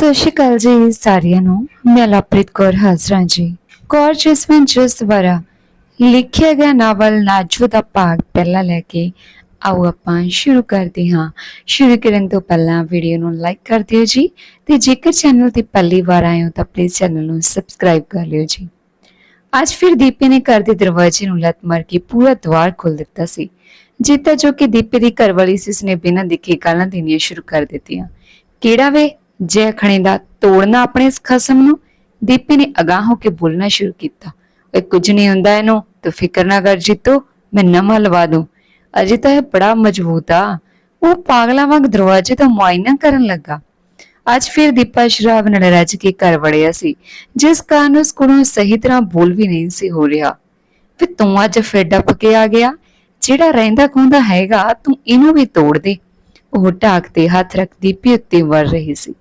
ਸਤਿ ਸ਼੍ਰੀ ਅਕਾਲ ਜੀ ਸਾਰਿਆਂ ਨੂੰ। ਮੈਂ ਲਵਪ੍ਰੀਤ ਕੌਰ ਹਾਜ਼ਰਾਂ ਜੀ। ਕੌਰ ਜਸਵੰਤ ਜਸ ਦੁਆਰਾ ਲਿਖਿਆ ਗਿਆ ਨਾਵਲ ਨਾਜੂ ਦਾ ਭਾਗ ਪਹਿਲਾ ਲੈ ਕੇ ਆਓ ਆਪਾਂ ਸ਼ੁਰੂ ਕਰਦੇ ਹਾਂ। ਸ਼ੁਰੂ ਕਰਨ ਤੋਂ ਪਹਿਲਾਂ ਵੀਡੀਓ ਨੂੰ ਲਾਈਕ ਕਰ ਦਿਓ ਜੀ ਤੇ ਜੇਕਰ ਚੈਨਲ ਤੇ ਪਹਿਲੀ ਵਾਰ ਆਏ ਹੋ ਤਾਂ ਪਲੀਜ਼ ਚੈਨਲ ਨੂੰ ਸਬਸਕ੍ਰਾਈਬ ਕਰ ਲਿਓ ਜੀ। ਅੱਜ ਫਿਰ ਦੀਪੇ ਨੇ ਘਰ ਦੇ ਦਰਵਾਜ਼ੇ ਨੂੰ ਲੱਤ ਮਾਰ ਕੇ ਪੂਰਾ ਦਵਾਰ ਖੋਲ ਦਿੱਤਾ ਸੀ। ਜੀਤਾ ਜੋ ਕਿ ਦੀਪੇ ਦੀ ਘਰਵਾਲੀ ਸੀ, ਉਸਨੇ ਬਿਨਾਂ ਦੇਖੇ ਗਾਲਾਂ ਦੇਣੀਆਂ ਸ਼ੁਰੂ ਕਰ ਦਿੱਤੀਆਂ। ਕਿਹੜਾ ਵੇ? ਜੈ ਖਣੇ ਦਾ ਤੋੜਨਾ ਆਪਣੇ ਇਸ ਖਸਮ ਨੂੰ, ਦੀਪੇ ਨੇ ਅਗਾਹ ਹੋ ਕੇ ਬੋਲਣਾ ਸ਼ੁਰੂ ਕੀਤਾ। ਓਏ ਕੁਝ ਨਹੀਂ ਹੁੰਦਾ ਇਹਨੂੰ, ਤੂੰ ਫਿਕਰ ਨਾ ਕਰ ਜੀਤੋ, ਮੈਂ ਨਵਾਂ ਲਵਾ ਦੂੰ। ਅਜੇ ਤਾਂ ਇਹ ਬੜਾ ਮਜ਼ਬੂਤ ਆ। ਉਹ ਪਾਗਲਾਂ ਵਾਂਗ ਦਰਵਾਜ਼ੇ ਦਾ ਮੁਆਇਨਾ ਕਰਨ ਲੱਗਾ। ਅੱਜ ਫਿਰ ਦੀਪਾ ਸ਼ਰਾਬ ਨਾਲ ਰੱਜ ਕੇ ਘਰ ਵੜਿਆ ਸੀ, ਜਿਸ ਕਾਰਨ ਉਸ ਕੋਲੋਂ ਸਹੀ ਤਰ੍ਹਾਂ ਬੋਲ ਵੀ ਨਹੀਂ ਸੀ ਹੋ ਰਿਹਾ। ਵੀ ਤੂੰ ਅੱਜ ਫਿਰ ਡੱਪ ਕੇ ਆ ਗਿਆ, ਜਿਹੜਾ ਰਹਿੰਦਾ ਖੁੰਦਾ ਹੈਗਾ, ਤੂੰ ਇਹਨੂੰ ਵੀ ਤੋੜ ਦੇ। ਉਹ ਢਾਕ ਤੇ ਹੱਥ ਰੱਖ ਦੀਪੀ ਉੱਤੇ ਵਰ ਰਹੀ ਸੀ।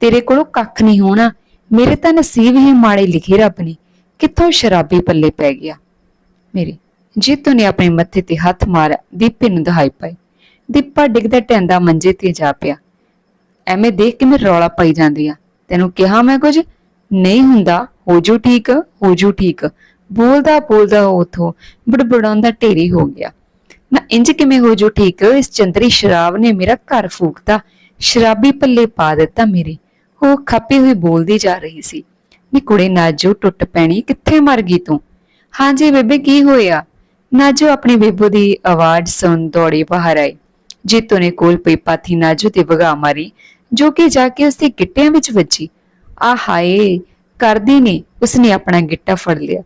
ਤੇਰੇ ਕੋਲੋਂ ਕੱਖ ਨਹੀਂ ਹੋਣਾ। ਮੇਰੇ ਤਾਂ ਨਸੀਬ ਹੀ ਮਾੜੇ ਲਿਖੇ ਰੱਬ ਨੇ। ਕਿੱਥੋਂ ਸ਼ਰਾਬੀ ਪੱਲੇ ਪੈ ਗਿਆ? ਮੇਰੇ, ਜੀਤੂ ਨੇ ਆਪਣੇ ਮੱਥੇ ਤੇ ਹੱਥ ਮਾਰਿਆ ਦੀਪੇ ਨੂੰ ਦਹਾਈ ਪਾਈ। ਦੀਪਾ ਡਿੱਗਦਾ ਟੈਂਦਾ ਮੰਜੇ ਤੇ ਜਾ ਪਿਆ। ਐਵੇਂ ਦੇਖ ਕੇ ਮੈਂ ਰੌਲਾ ਪਾਈ ਜਾਂਦੀ ਆ। ਤੈਨੂੰ ਕਿਹਾ ਮੈਂ ਕੁਝ? ਨਹੀਂ ਹੁੰਦਾ। ਹੋ ਜੂ ਠੀਕ, ਹੋ ਜੂ ਠੀਕ। ਬੋਲਦਾ ਬੋਲਦਾ ਉਹ ਉਥੋਂ ਬੜਬੜਾਉਂਦਾ ਢੇਰੀ ਹੋ ਗਿਆ। ਨਾ ਇੰਜ ਕਿਵੇਂ ਹੋ ਜੂ ਠੀਕ? ਇਸ ਚੰਦਰੀ ਸ਼ਰਾਬ ਨੇ ਮੇਰਾ ਘਰ ਫੂਕਤਾ। ਸ਼ਰਾਬੀ ਪੱਲੇ ਪਾ ਦਿੱਤਾ ਮੇਰੇ। ਉਹ ਖੱਪੀ ਹੋਈ ਬੋਲਦੀ ਜਾ ਰਹੀ ਸੀ। ਨੀ ਕੁੜੇ ਨਾਜੋ, ਟੁੱਟ ਪੈਣੀ, ਕਿੱਥੇ ਮਰ ਗਈ ਤੂੰ? ਹਾਂਜੀ ਬੇਬੇ, ਕੀ ਹੋਇਆ? ਨਾਜੋ ਆਪਣੀ ਬੇਬੋ ਦੀ ਆਵਾਜ਼ ਸੁਣ ਦੌੜੀ ਬਾਹਰ ਆਈ। ਜੀਤੋ ਨੇ ਕੋਲ ਪਈ ਪਾਥੀ ਨਾਜੋ ਤੇ ਵਗਾ ਮਾਰੀ, ਜੋ ਕਿ ਜਾ ਕੇ ਉਸਦੇ ਗਿੱਟਿਆਂ ਵਿੱਚ ਵੱਜੀ। ਆ ਹਾਏ, ਕਰਦੀ ਨੇ, ਉਸਨੇ ਆਪਣਾ ਗਿੱਟਾ ਫੜ ਲਿਆ।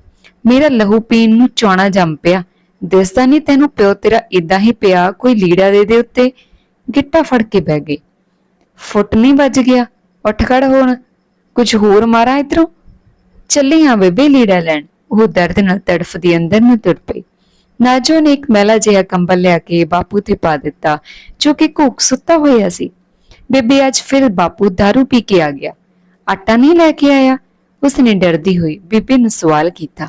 ਮੇਰਾ ਲਹੂ ਪੀਣ ਨੂੰ ਚੌਣਾ ਜੰਮ ਪਿਆ। ਦਿਸਦਾ ਨਹੀਂ ਤੈਨੂੰ ਪਿਓ ਤੇਰਾ ਇਦਾਂ ਹੀ ਪਿਆ, ਕੋਈ ਲੀੜਾ ਦੇ ਦੇ ਉੱਤੇ? ਗਿੱਟਾ ਫੜ ਕੇ ਬਹਿ ਗਈ। ਫੁੱਟ ਨਹੀਂ ਵੱਜ ਗਿਆ। ਉੱਠ ਖੜ ਹੋਣ। ਕੁਝ ਹੋਰ ਮਾਰਾ ਇਧਰੋਂ? ਚੱਲੀ ਹਾਂ ਬੇਬੇ ਲੀੜਾ ਲੈਣ। ਉਹ ਦਰਦ ਨਾਲ ਤੜਫਦੀ ਅੰਦਰ ਨੂੰ ਤੁਰ ਪਈ। ਨਾਜੋ ਨੇ ਇੱਕ ਮੈਲਾ ਜਿਹਾ ਕੰਬਲ ਲਿਆ ਕੇ ਬਾਪੂ ਤੇ ਪਾ ਦਿੱਤਾ, ਜੋ ਕਿ ਘੁੱਕ ਸੁੱਤਾ ਹੋਇਆ ਸੀ। ਬੇਬੇ ਅੱਜ ਫਿਰ ਬਾਪੂ दारू ਪੀ ਕੇ ਆ ਗਿਆ। ਆਟਾ ਨਹੀਂ ਲੈ ਕੇ ਆਇਆ। ਉਸਨੇ ਡਰਦੀ ਹੋਈ ਬੀਬੀ ਨੂੰ ਸਵਾਲ ਕੀਤਾ।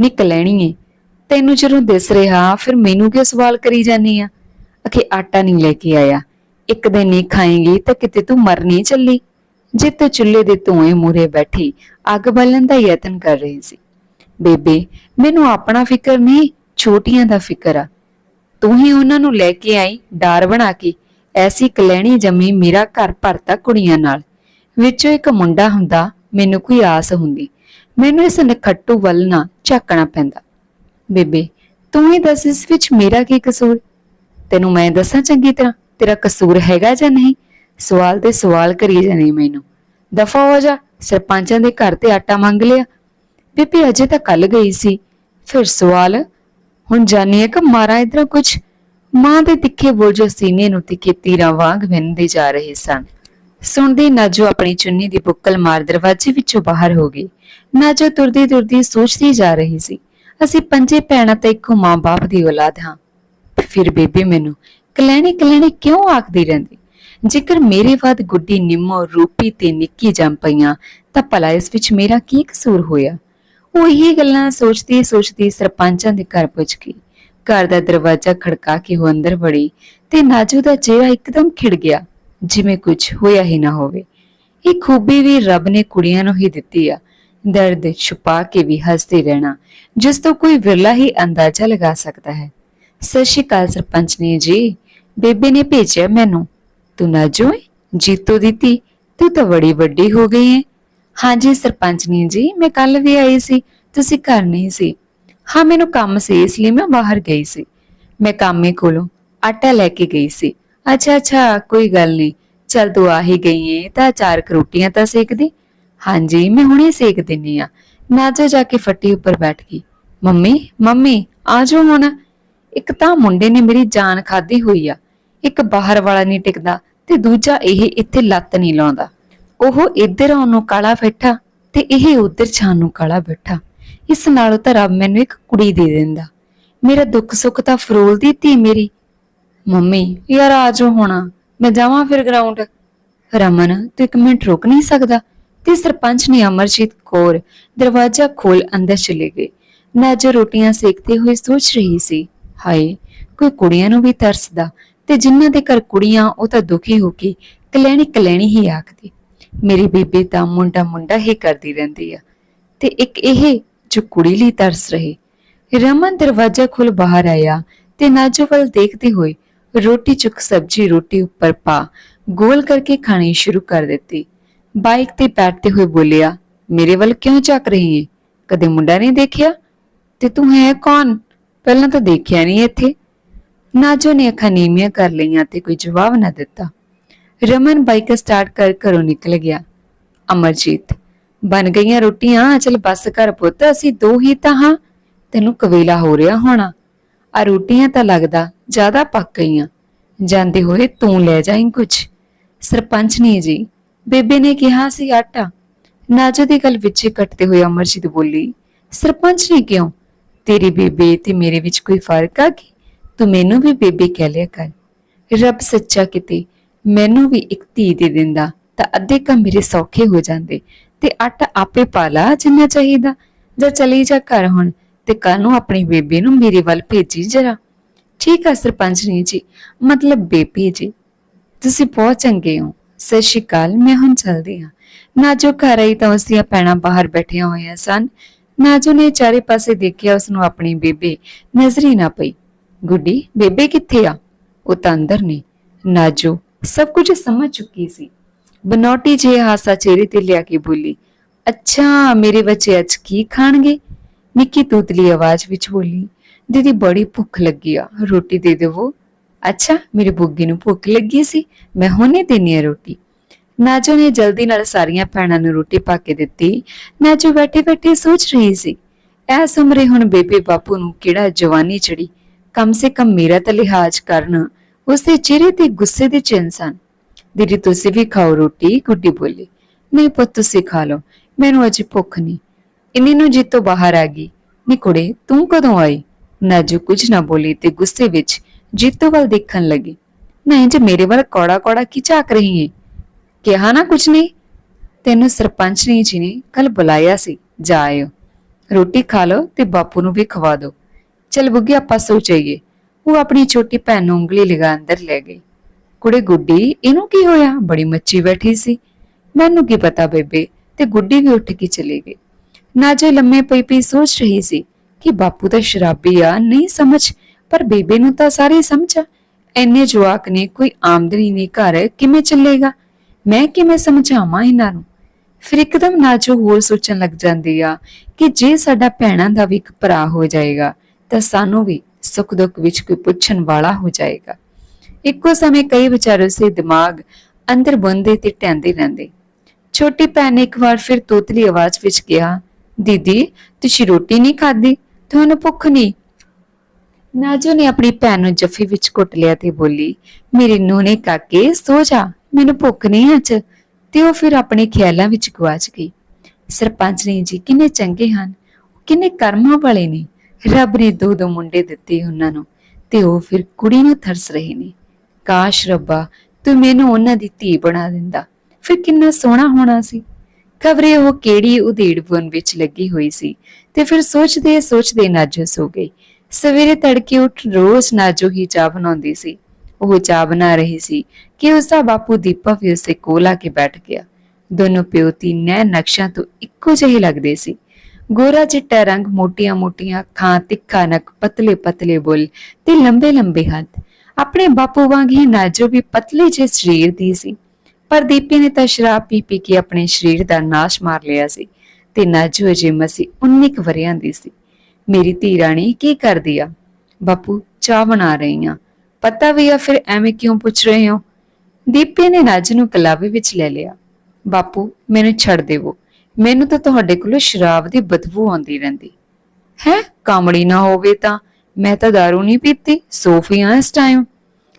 ਨਿਕ ਲੈਣੀ ਏ ਤੈਨੂੰ ਜਦੋਂ ਦਿਸ ਰਿਹਾ, ਫਿਰ ਮੈਨੂੰ ਕਿਉਂ ਸਵਾਲ ਕਰੀ ਜਾਨੀ ਆ? ਅਖੇ ਆਟਾ ਨਹੀਂ ਲੈ ਕੇ ਆਇਆ। ਇੱਕ ਦਿਨ ਨਹੀਂ ਖਾਏਂਗੀ ਤਾਂ ਕਿਤੇ ਤੂੰ ਮਰ ਨਹੀਂ ਚੱਲੀ। ਜਿੱਤ ਚੁੱਲ੍ਹੇ ਦੇ ਧੂਏ ਮੂਰੇ ਬੈਠੀ ਅੱਗ ਬਾਲਣ ਦਾ ਯਤਨ ਕਰ ਰਹੀ ਸੀ। ਬੇਬੇ, ਮੈਨੂੰ ਆਪਣਾ ਫਿਕਰ ਨਹੀਂ, ਛੋਟੀਆਂ ਦਾ ਫਿਕਰ ਆ। ਤੂੰ ਹੀ ਉਹਨਾਂ ਨੂੰ ਲੈ ਕੇ ਆਈ, ਡਾਰ ਬਣਾ ਕੇ। ਐਸੀ ਕਲੈਣੀ ਜੰਮੀ ਮੇਰਾ ਘਰ ਭਰਤਾ ਕੁੜੀਆਂ ਨਾਲ। ਵਿੱਚੋਂ ਇੱਕ ਮੁੰਡਾ ਹੁੰਦਾ, ਮੈਨੂੰ ਕੋਈ ਆਸ ਹੁੰਦੀ। ਮੈਨੂੰ ਇਸ ਨਖੱਟੂ ਵੱਲ ਨਾ ਝਾਕਣਾ ਪੈਂਦਾ। ਬੇਬੇ, ਤੂੰ ਹੀ ਦੱਸ ਇਸ ਵਿੱਚ ਮੇਰਾ ਕੀ ਕਸੂਰ? ਤੈਨੂੰ ਮੈਂ ਦੱਸਾਂ ਚੰਗੀ ਤਰ੍ਹਾਂ? ਤੇਰਾ ਕਸੂਰ ਹੈਗਾ ਜਾਂ ਨਹੀਂ? ਸਵਾਲ ਤੇ ਸਵਾਲ ਕਰੀ ਜਾਣੀ ਮੈਨੂੰ? ਦਫਾ ਹੋ ਜਾ, ਸਰਪੰਚਾਂ ਦੇ ਘਰ ਤੇ ਆਟਾ ਮੰਗ ਲਿਆ। ਬੀਬੀ, ਅਜੇ ਤਾਂ ਕੱਲ ਗਈ ਸੀ। ਫਿਰ ਸਵਾਲ, ਹੁਣ ਜਾਨੀਏ ਕਿ ਮਾਰਾ ਇਧਰ ਕੁਝ? ਮਾਂ ਦੇ ਤਿੱਖੇ ਬੋਲ ਜੋ ਸੀਨੇ ਨੂੰ ਤਿੱਖੇ ਤੀਰਾਂ ਵਾਂਗ ਵਿੰਨਦੇ ਜਾ ਰਹੇ ਸਨ। ਸੁਣਦੀ ਨਾਜੋ ਆਪਣੀ ਚੁੰਨੀ ਦੀ ਬੁੱਕਲ ਮਾਰ ਦਰਵਾਜ਼ੇ ਵਿੱਚੋਂ ਬਾਹਰ ਹੋ ਗਈ ਨਾਜੋ ਤੁਰਦੀ ਤੁਰਦੀ ਸੋਚਦੀ ਜਾ ਰਹੀ ਸੀ। ਅਸੀਂ ਪੰਜੇ ਭੈਣਾਂ ਤੇ ਇੱਕੋ ਮਾਂ-ਬਾਪ ਦੀ ਔਲਾਦ ਹਾਂ। ਫਿਰ ਬੇਬੇ ਮੈਨੂੰ ਕਲੈਣੇ ਕਲੈਣੇ ਕਿਉਂ ਆਖਦੀ ਰਹਿੰਦੀ? ਜੇਕਰ ਮੇਰੇ ਬਾਅਦ ਗੁੱਡੀ ਨਿੰਮੋ ਰੂਪੀ ਤੇ ਨਿੱਕੀ ਜੰਮ ਪਈਆਂ, ਤਾਂ ਭਲਾ ਇਸ ਵਿੱਚ ਮੇਰਾ ਕੀ ਕਸੂਰ ਹੋਇਆ? ਉਹ ਇਹ ਗੱਲਾਂ ਸੋਚਦੀ ਸੋਚਦੀ ਸਰਪੰਚਾਂ ਦੇ ਘਰ ਪੁੱਜ ਗਈ। ਘਰ ਦਾ ਦਰਵਾਜ਼ਾ ਖੜਕਾ ਕੇ ਉਹ ਅੰਦਰ ਵੜੀ ਤੇ ਨਾਜੂ ਦਾ ਚਿਹਰਾ ਇੱਕਦਮ ਖਿੜ ਗਿਆ, ਜਿਵੇਂ ਕੁਝ ਹੋਇਆ ਹੀ ਨਾ ਹੋਵੇ। ਇਹ ਖੂਬੀ ਵੀ ਰੱਬ ਨੇ ਕੁੜੀਆਂ ਨੂੰ ਹੀ ਦਿੱਤੀ ਆ। ਦਰਦ ਛੁਪਾ ਕੇ ਵੀ ਹੱਸਦੇ ਰਹਿਣਾ, ਜਿਸ ਤੋਂ ਕੋਈ ਵਿਰਲਾ ਹੀ ਅੰਦਾਜ਼ਾ ਲਗਾ ਸਕਦਾ ਹੈ। ਸਤਿ ਸ਼੍ਰੀ ਅਕਾਲ ਸਰਪੰਚ ਨੇ ਜੀ। ਬੇਬੇ ਨੇ ਭੇਜਿਆ ਮੈਨੂੰ। ਤੂੰ ਨਾਜੋ ਏ ਜੀਤੋ ਦਿੱਤੀ ਤੂੰ ਤਾਂ ਬੜੀ ਵੱਡੀ ਹੋ ਗਈ ਹੈ ਹਾਂਜੀ ਸਰਪੰਚ ਨੇ ਜੀ, ਮੈਂ ਕੱਲ ਵੀ ਆਈ ਸੀ, ਤੁਸੀਂ ਘਰ ਨਹੀਂ ਸੀ। ਹਾਂ, ਮੈਨੂੰ ਕੰਮ ਸੀ, ਇਸ ਲਈ ਮੈਂ ਬਾਹਰ ਗਈ ਸੀ। ਮੈਂ ਕਾਮੇ ਕੋਲੋਂ ਆਟਾ ਲੈ ਕੇ ਗਈ ਸੀ। ਅੱਛਾ ਅੱਛਾ, ਕੋਈ ਗੱਲ ਨਹੀਂ। ਚਲ ਤੂੰ ਆ ਹੀ ਗਈ ਏ, ਤਾਂ ਚਾਰ ਕੁ ਰੋਟੀਆਂ ਤਾਂ ਸੇਕ ਦੇ ਹਾਂਜੀ ਮੈਂ ਹੁਣੇ ਸੇਕ ਦਿੰਨੀ ਆ। ਨਾਜੋ ਜਾ ਕੇ ਫੱਟੀ ਉੱਪਰ ਬੈਠ ਗਈ। ਮੰਮੀ ਮੰਮੀ, ਆ ਜਾਓ ਹੁਣ। ਇੱਕ ਤਾਂ ਮੁੰਡੇ ਨੇ ਮੇਰੀ ਜਾਨ ਖਾਦੀ ਹੋਈ ਆ। ਇੱਕ ਬਾਹਰ ਵਾਲਾ ਨਹੀਂ ਟਿਕਦਾ ਤੇ ਦੂਜਾ ਇਹ ਇੱਥੇ ਲੱਤ ਨਹੀਂ ਲਾਉਂਦਾ। ਉਹ ਇੱਧਰ ਆਉਣ ਨੂੰ ਕਾਲਾ ਬੈਠਾ ਤੇ ਇਹ ਉੱਧਰ ਛਾਣ ਨੂੰ ਕਾਲਾ ਬੈਠਾ। ਇਸ ਨਾਲੋਂ ਤਾਂ ਰੱਬ ਮੈਨੂੰ ਇੱਕ ਕੁੜੀ ਦੇ ਦਿੰਦਾ। ਮੇਰਾ ਦੁੱਖ ਸੁੱਖ ਤਾਂ ਫਰੋਲਦੀ ਧੀ ਮੇਰੀ। ਮੰਮੀ, ਯਾਰ ਆ ਜਾਓ ਹੁਣ। ਮੈਂ ਜਾਵਾਂ ਫਿਰ ਗਰਾਊਂਡ ਰਮਨ, ਤੂੰ ਇੱਕ ਮਿੰਟ ਰੁਕ ਨਹੀਂ ਸਕਦਾ। ਤੇ ਸਰਪੰਚ ਨੇ ਅਮਰਜੀਤ ਕੌਰ ਦਰਵਾਜ਼ਾ ਖੋਲ ਅੰਦਰ ਚਲੇ ਗਏ। ਮੈਂ ਨਾਜਰ ਰੋਟੀਆਂ ਸੇਕਦੇ ਹੋਏ ਸੋਚ ਰਹੀ ਸੀ ਹਾਏ, ਕੋਈ ਕੁੜੀਆਂ ਨੂੰ ਵੀ ਤਰਸਦਾ ਤੇ ਜਿਨ੍ਹਾਂ ਦੇ ਘਰ ਕੁੜੀਆਂ ਉਹ ਤਾਂ ਦੁਖੀ ਹੋ ਕੇ ਕਲੈਣੀ ਕਲੈਣੀ ਹੀ ਆਖਦੀ, ਮੇਰੀ ਬੀਬੀ ਤਾਂ ਮੁੰਡਾ ਮੁੰਡਾ ਹੀ ਕਰਦੀ ਰਹਿੰਦੀ ਆ। ਤੇ ਇੱਕ ਇਹ ਜੋ ਕੁੜੀ ਲਈ ਤਰਸ ਰਹੇ, ਰਮਨ ਦਰਵਾਜ਼ਾ ਖੁੱਲ ਬਾਹਰ ਆਇਆ ਤੇ ਨਾਜੋ ਵੱਲ ਦੇਖਦੇ ਹੋਏ ਰੋਟੀ ਚੁੱਕ ਸਬਜੀ ਰੋਟੀ ਉੱਪਰ ਪਾ, ਗੋਲ ਕਰਕੇ ਖਾਣੀ ਸ਼ੁਰੂ ਕਰ ਦਿੱਤੀ। ਬਾਈਕ ਤੇ ਬੈਠਦੇ ਹੋਏ ਬੋਲਿਆ, ਮੇਰੇ ਵੱਲ ਕਿਉਂ ਝਾਕ ਰਹੀ ਹੈ ਕਦੇ ਮੁੰਡਾ ਨਹੀਂ ਦੇਖਿਆ? ਤੇ ਤੂੰ ਹੈ ਕੌਣ? ਪਹਿਲਾਂ ਤਾਂ ਦੇਖਿਆ ਨਹੀਂ ਇੱਥੇ। ਨਾਜੋ ਨੇ ਅੱਖਾਂ ਨੀਵੀਆਂ ਕਰ ਲਈਆਂ ਤੇ ਕੋਈ ਜਵਾਬ ਨਾ ਦਿੱਤਾ। ਰਮਨ ਬਾਈਕ ਸਟਾਰਟ ਕਰ ਘਰੋਂ ਨਿਕਲ ਗਿਆ। ਅਮਰਜੀਤ, ਬਣ ਗਈਆਂ ਰੋਟੀਆਂ, ਚਲ ਬੱਸ ਕਰ ਪੁੱਤ, ਅਸੀਂ ਦੋ ਹੀ ਤਾਂ ਹਾਂ। ਤੈਨੂੰ ਕਵੇਲਾ ਹੋ ਰਿਹਾ ਹੋਣਾ। ਆ ਰੋਟੀਆਂ ਤਾਂ ਲੱਗਦਾ ਜ਼ਿਆਦਾ ਪੱਕ ਗਈਆਂ। ਜਾਂਦੇ ਹੋਏ ਤੂੰ ਲੈ ਜਾਈਂ ਕੁਝ ਸਰਪੰਚ ਨੇ ਜੀ, ਬੇਬੇ ਨੇ ਕਿਹਾ ਸੀ ਆਟਾ। ਨਾਜੋ ਦੀ ਗੱਲ ਵਿੱਚੇ ਕੱਟਦੇ ਹੋਏ ਅਮਰਜੀਤ ਬੋਲੀ, ਸਰਪੰਚ ਨੇ ਕਿਉਂ? ਤੇਰੀ ਬੇਬੇ ਤੇ ਮੇਰੇ ਵਿੱਚ ਕੋਈ ਫ਼ਰਕ ਆ ਕਿ? ਤੂੰ ਮੈਨੂੰ ਵੀ ਬੇਬੇ ਕਹਿ ਲਿਆ ਕਰ। ਰੱਬ ਸੱਚਾ ਕਿਤੇ ਮੈਨੂੰ ਵੀ ਇੱਕ ਧੀ ਦੇ ਦਿੰਦਾ ਤਾਂ ਅੱਧੇ ਕੰਮ ਮੇਰੇ ਸੌਖੇ ਹੋ ਜਾਂਦੇ ਤੇ ਆਟਾ ਆਪੇ ਪਾ ਲਾ ਜਿੰਨਾ ਚਾਹੀਦਾ। ਜਾਂ ਚਲੀ ਜਾ ਘਰ ਹੁਣ ਤੇ ਕੱਲ ਨੂੰ ਆਪਣੀ ਬੇਬੇ ਨੂੰ ਮੇਰੇ ਵੱਲ ਭੇਜੀ ਜਰਾ। ਠੀਕ ਆ ਸਰਪੰਚਨੀ ਜੀ, ਮਤਲਬ ਬੇਬੀ ਜੀ। ਤੁਸੀਂ ਬਹੁਤ ਚੰਗੇ ਹੋ। ਸਤਿ ਸ਼੍ਰੀ ਅਕਾਲ, ਮੈਂ ਹੁਣ ਚਲਦੀ ਹਾਂ। ਨਾ ਜੋ ਘਰ ਆਈ ਤਾਂ ਉਸ ਦੀਆਂ ਭੈਣਾਂ ਬਾਹਰ ਬੈਠੀਆਂ ਹੋਈਆਂ ਸਨ। ਨਾਜੋ ਨੇ ਚਾਰੇ ਪਾਸੇ ਦੇਖਿਆ ਉਸ ਨੂੰ ਆਪਣੀ ਬੇਬੇ ਨਜ਼ਰ ਹੀ ਨਾ ਪਈ। ਗੁੱਡੀ, ਬੇਬੇ ਕਿੱਥੇ ਆ? ਉਹ ਤਾਂ ਅੰਦਰ ਨੇ। ਨਾਜੋ ਸਭ ਕੁਝ ਸਮਝ ਚੁੱਕੀ ਸੀ। ਬਨੌਟੀ ਜੇ ਹਾਸਾ ਚਿਹਰੇ ਤੇ ਲਿਆ ਕੇ ਬੋਲੀ, ਅੱਛਾ, ਮੇਰੇ ਬੱਚੇ ਅੱਜ ਕੀ ਖਾਣਗੇ? ਨਿੱਕੀ ਤੂਤਲੀ ਆਵਾਜ਼ ਵਿੱਚ ਬੋਲੀ, ਦੀਦੀ, ਬੜੀ ਭੁੱਖ ਲੱਗੀ ਆ, ਰੋਟੀ ਦੇ ਦੇਵੋ। ਅੱਛਾ, ਮੇਰੇ ਬੁੱਗੀ ਨੂੰ ਭੁੱਖ ਲੱਗੀ ਸੀ, ਮੈਂ ਹੁਣੇ ਦੇਣੀ ਆ ਰੋਟੀ। ਨਾਜੋ ਨੇ ਜਲਦੀ ਨਾਲ ਸਾਰੀਆਂ ਭੈਣਾਂ ਨੂੰ ਰੋਟੀ ਪਾ ਕੇ ਦਿੱਤੀ ਨਾਜੋ ਬੈਠੇ ਬੈਠੇ ਸੋਚ ਰਹੀ ਸੀ ਐਸ ਉਮਰੇ ਹੁਣ ਬੇਬੇ ਬਾਪੂ ਨੂੰ ਕਿਹੜਾ ਜਵਾਨੀ ਚੜੀ ਕਮ ਸੇ ਕਮ ਮੇਰਾ ਤਾਂ ਲਿਹਾਜ਼ ਕਰਨ ਉਸਦੇ ਚਿਹਰੇ ਤੇ ਗੁੱਸੇ ਦੇ ਚਿੰਨ ਸਨ। ਦੀਦੀ, ਤੁਸੀਂ ਵੀ ਖਾਓ ਰੋਟੀ, ਗੁੱਡੀ ਬੋਲੀ। ਨਹੀਂ ਪੁੱਤ, ਤੁਸੀਂ ਖਾ ਲਓ, ਮੈਨੂੰ ਅਜੇ ਭੁੱਖ ਨਹੀਂ। ਇੰਨੀ ਨੂੰ ਜਿੱਤੋਂ ਬਾਹਰ ਆ ਗਈ। ਨੀ ਕੁੜੇ, ਤੂੰ ਕਦੋਂ ਆਈ? ਨਾਜੂ ਕੁਝ ਨਾ ਬੋਲੀ ਤੇ ਗੁੱਸੇ ਵਿੱਚ ਜੀਤੋ ਵੱਲ ਦੇਖਣ ਲੱਗੀ। ਨਹੀਂ, ਜੇ ਮੇਰੇ ਵੱਲ ਕੌੜਾ ਕੌੜਾ ਕੀ ਝਾਕ ਰਹੀ ਹੈ ਕਿਹਾ ਨਾ ਕੁਝ ਨਹੀਂ? ਤੈਨੂੰ ਸਰਪੰਚ ਨੇ ਜੀ ਨੇ ਕੱਲ ਬੁਲਾਇਆ ਸੀ, ਜਾ ਆਇਓ। ਰੋਟੀ ਖਾ ਲਓ ਤੇ ਬਾਪੂ ਨੂੰ ਵੀ ਖਵਾ ਦਿਓ। ਚਲ ਬੁੱਗੀ, ਆਪਾਂ ਸੋ ਜਾਈਏ। ਉਹ ਆਪਣੀ ਛੋਟੀ ਭੈਣ ਨੂੰ ਉਂਗਲੀ ਲਗਾ ਅੰਦਰ ਲੈ ਗਈ। ਕੁੜੇ ਗੁੱਡੀ, ਇਹਨੂੰ ਕੀ ਹੋਇਆ? ਬੜੀ ਮੱਚੀ ਬੈਠੀ ਸੀ। ਮੈਨੂੰ ਕੀ ਪਤਾ ਬੇਬੇ, ਤੇ ਗੁੱਡੀ ਵੀ ਉੱਠ ਕੇ ਚਲੀ ਗਈ। ਨਾਜੇ ਲੰਮੇ ਪਈ ਪਈ ਸੋਚ ਰਹੀ ਸੀ ਕਿ ਬਾਪੂ ਤਾਂ ਸ਼ਰਾਬੀ ਆ, ਨਹੀਂ ਸਮਝ, ਪਰ ਬੇਬੇ ਨੂੰ ਤਾਂ ਸਾਰੇ ਸਮਝ ਆ। ਐਨੇ ਜਵਾਕ ਨੇ, ਕੋਈ ਆਮਦਨੀ ਨਹੀਂ ਘਰ, ਕਿਵੇਂ ਚੱਲੇਗਾ? ਮੈਂ ਕਿਵੇਂ ਸਮਝਾਵਾਂ ਇਹਨਾਂ ਨੂੰ? ਫਿਰ ਇੱਕਦਮ ਨਾਜੋ ਹੋਰ ਸੋਚਣ ਲੱਗ ਜਾਂਦੀ ਆ ਕਿ ਜੇ ਸਾਡਾ ਭੈਣਾਂ ਦਾ ਵੀ ਇੱਕ ਭਰਾ ਹੋ ਜਾਏਗਾ, ਤਾਂ ਸਾਨੂੰ ਵੀ ਸੁੱਖ ਦੁੱਖ ਵਿੱਚ ਕੋਈ ਪੁੱਛਣ ਵਾਲਾ ਹੋ ਜਾਏਗਾ। ਇੱਕੋ ਸਮੇਂ ਕਈ ਵਿਚਾਰੇ ਸੇ ਦਿਮਾਗ ਅੰਦਰ ਬੰਦੇ ਤੇ ਟੈਂਦੇ ਰਹਿੰਦੇ। ਛੋਟੀ ਭੈਣ ਨੇ ਇੱਕ ਵਾਰ ਫਿਰ ਤੋਤਲੀ ਆਵਾਜ਼ ਵਿੱਚ ਕਿਹਾ, ਦੀਦੀ, ਤੁਸੀਂ ਰੋਟੀ ਨਹੀਂ ਖਾਧੀ? ਤੁਹਾਨੂੰ ਭੁੱਖ ਨਹੀਂ? ਨਾਜੋ ਨੇ ਆਪਣੀ ਭੈਣ ਨੂੰ ਜੱਫੀ ਵਿੱਚ ਘੁੱਟ ਲਿਆ ਤੇ ਬੋਲੀ, ਮੇਰੇ ਨੂੰਹ ਕਾਕੇ, ਸੋ ਜਾ। ਮੈਨੂੰ ਭੁੱਖ ਨਹੀਂ ਅੱਜ। ਤੇ ਉਹ ਫਿਰ ਆਪਣੇ ਖਿਆਲਾਂ ਵਿੱਚ ਗਵਾਚ ਗਈ। ਸਰਪੰਚ ਨੇ ਜੀ ਕਿੰਨੇ ਚੰਗੇ ਹਨ, ਕਿੰਨੇ ਕਰਮਾਂ ਵਾਲੇ ਨੇ। ਰੱਬ ਨੇ ਦੋ ਦੋ ਮੁੰਡੇ ਦਿੱਤੇ ਉਹਨਾਂ ਨੂੰ, ਤੇ ਉਹ ਫਿਰ ਕੁੜੀ ਨੂੰ ਤਰਸ ਰਹੇ ਨੇ। ਕਾਸ਼ ਰੱਬਾ, ਤੂੰ ਮੈਨੂੰ ਉਹਨਾਂ ਦੀ ਧੀ ਬਣਾ ਦਿੰਦਾ। ਫਿਰ ਕਿੰਨਾ ਸੋਹਣਾ ਹੋਣਾ ਸੀ। ਖਬਰੇ ਉਹ ਕਿਹੜੀ ਉਧੇੜ ਬੁਨ ਵਿੱਚ ਲੱਗੀ ਹੋਈ ਸੀ, ਤੇ ਫਿਰ ਸੋਚਦੇ ਸੋਚਦੇ ਨਾਜੋ ਸੋ ਗਈ। ਸਵੇਰੇ ਤੜਕੇ ਉੱਠ ਰੋਜ਼ ਨਾਜੋ ਹੀ ਚਾਹ ਬਣਾਉਂਦੀ ਸੀ। ਉਹ ਚਾਹ ਬਣਾ ਰਹੀ ਸੀ ਕਿ ਉਸ ਦਾ ਬਾਪੂ ਦੀਪਾ ਵੀ ਉਸੇ ਕੋਲ ਆ ਕੇ ਬੈਠ ਗਿਆ। ਦੋਨੋਂ ਪਿਓਤੀ ਨੈ ਨਕਸ਼ਾਂ ਤੋਂ ਇੱਕੋ ਜਿਹੇ ਲੱਗਦੇ ਸੀ। ਗੋਰਾ ਚਿੱਟਾ ਰੰਗ ਮੋਟੀਆਂ ਮੋਟੀਆਂ ਅੱਖਾਂ, ਤਿੱਖਾ ਨੱਕ ਪਤਲੇ ਪਤਲੇ ਬੁੱਲ ਤੇ ਲੰਬੇ ਲੰਬੇ ਹੱਥ। ਆਪਣੇ ਬਾਪੂ ਵਾਂਗ ਹੀ ਨਾਜੋ ਵੀ ਪਤਲੇ ਜਿਹੇ ਸਰੀਰ ਦੀ ਸੀ। ਪਰ ਦੀਪੀ ਨੇ ਤਾਂ ਸ਼ਰਾਬ ਪੀ ਪੀ ਕੇ ਆਪਣੇ ਸਰੀਰ ਦਾ ਨਾਸ਼ ਮਾਰ ਲਿਆ ਸੀ ਤੇ ਨਾਜੋ ਅਜੇ ਮਸੀ 19 ਕੁ ਵਰਿਆਂ ਦੀ ਸੀ। ਮੇਰੀ ਧੀ ਰਾਣੀ, ਕੀ ਕਰਦੀ ਆ? ਬਾਪੂ, ਚਾਹ ਬਣਾ ਰਹੀ ਆ। ਪਤਾ ਵੀ ਆ ਫਿਰ ਐਵੇਂ ਕਿਉਂ ਪੁੱਛ ਰਹੇ ਹੋ? ਦੀਪੀ ਨੇ ਨੱਜ ਨੂੰ ਕਲਾਵੇ ਵਿੱਚ ਲੈ ਲਿਆ। ਬਾਪੂ, ਮੈਨੂੰ ਛੱਡ ਦੇਵੋ। ਮੈਨੂੰ ਤਾਂ ਤੁਹਾਡੇ ਕੋਲੋਂ ਸ਼ਰਾਬ ਦੀ ਬਦਬੂ ਆਉਂਦੀ ਰਹਿੰਦੀ। ਹੈ? ਕਾਮੜੀ ਨਾ ਹੋਵੇ ਤਾਂ। ਮੈਂ ਤਾਂ दारू ਨਹੀਂ ਪੀਤੀ। ਸੋਫੀ ਆ ਇਸ ਟਾਈਮ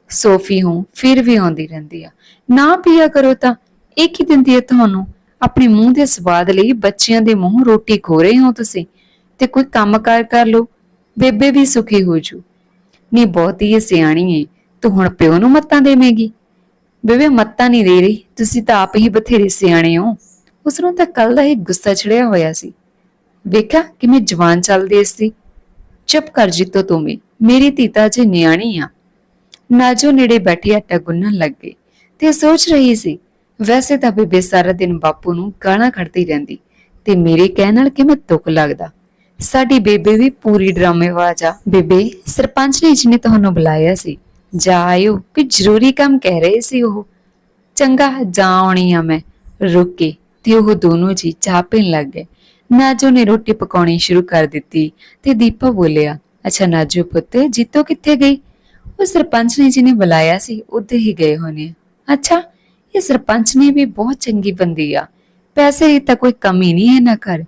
ਸੋਫੀ ਹੂੰ, ਫਿਰ ਵੀ ਆਉਂਦੀ ਰਹਿੰਦੀ ਆ। ਨਾ ਪੀਆ ਕਰੋ ਤਾਂ। ਇਹ ਕੀ ਦਿੰਦੀ ਹੈ ਤੁਹਾਨੂੰ। ਆਪਣੇ ਮੂੰਹ ਦੇ ਸਵਾਦ ਲਈ ਬੱਚਿਆਂ ਦੇ ਮੂੰਹ ਰੋਟੀ ਖੋ ਰਹੇ ਹੋ ਤੁਸੀਂ। ਤੇ ਕੋਈ ਕੰਮ ਕੰਮਕਾਰ ਕਰ ਲਓ। ਬੇਬੇ ਵੀ ਸੁਖੀ ਹੋ ਜੂ। ਨੀ ਬਹੁਤੀ ਇਹ ਸਿਆਣੀ ਏ। ਤੂੰ ਹੁਣ ਪਿਓ ਨੂੰ ਮੱਤਾਂ ਦੇਵੇਂਗੀ? ਬੇਬੇ, ਮੱਤਾਂ ਨਹੀਂ ਦੇ ਰਹੀ। ਤੁਸੀਂ ਤਾਂ ਆਪ ਹੀ ਬਥੇਰੇ ਸਿਆਣੇ ਹੋ ਉਸ ਨੂੰ ਤਾਂ ਕੱਲ ਦਾ ਹੀ ਗੁੱਸਾ ਚੜਿਆ ਹੋਇਆ ਸੀ। ਵੇਖਿਆ ਕਿਵੇਂ ਜਵਾਨ ਚੱਲਦੀ ਸੀ ਚੁੱਪ ਕਰ ਜਿੱਤੋ ਤੂੰ ਵੀ। ਮੇਰੀ ਧੀਤਾ ਜੇ ਨਿਆਣੀ ਆ। ਨਾਜੋ ਨੇੜੇ ਬੈਠੀ ਆਟਾ ਗੁੰਨਣ ਲੱਗ ਗਈ। ਤੇ ਸੋਚ ਰਹੀ ਸੀ, ਵੈਸੇ ਤਾਂ ਬੇਬੇ ਸਾਰਾ ਦਿਨ ਬਾਪੂ ਨੂੰ ਗਾਲਾਂ ਕੱਢਦੀ ਰਹਿੰਦੀ। ਤੇ ਮੇਰੇ ਕਹਿਣ ਨਾਲ ਕਿਵੇਂ ਦੁੱਖ ਲੱਗਦਾ? ਸਾਡੀ ਬੇਬੇ ਵੀ ਪੂਰੀ ਡਰਾਮੇਬਾਜ਼ ਆ। ਬੇਬੇ, ਸਰਪੰਚ ਨੇ ਜਿਹਨੇ ਤੁਹਾਨੂੰ ਬੁਲਾਇਆ ਸੀ, ਜਾ ਆਇਓ ਕਿ ਜ਼ਰੂਰੀ ਕੰਮ ਕਹਿ ਰਹੇ ਸੀ ਉਹ? ਚੰਗਾ, ਜਾ ਆਉਣੀ ਆ ਮੈਂ। ਰੁਕ ਕੇ, ਤੇ ਉਹ ਦੋਨੋਂ ਜੀ ਚਾਹ ਪੀਣ ਲੱਗ ਗਏ। ਨਾਜੋ ਨੇ ਰੋਟੀ ਪਕਾਉਣੀ ਸ਼ੁਰੂ ਕਰ ਦਿੱਤੀ ਤੇ ਦੀਪਾ ਬੋਲਿਆ, ਅੱਛਾ ਨਾਜੋ ਪੁੱਤ, ਜੀਤੋ ਕਿੱਥੇ ਗਈ? ਉਹ ਸਰਪੰਚ ਨੇ ਜਿਹਨੇ ਬੁਲਾਇਆ ਸੀ, ਉੱਥੇ ਹੀ ਗਏ ਹੋਣੇ ਅੱਛਾ, ਇਹ ਸਰਪੰਚ ਨੇ ਵੀ ਬਹੁਤ ਚੰਗੀ ਬੰਦੀ ਆ। ਪੈਸੇ ਦੀ ਤਾਂ ਕੋਈ ਕਮੀ ਨਹੀਂ ਹੈ ਨਾ ਕਰ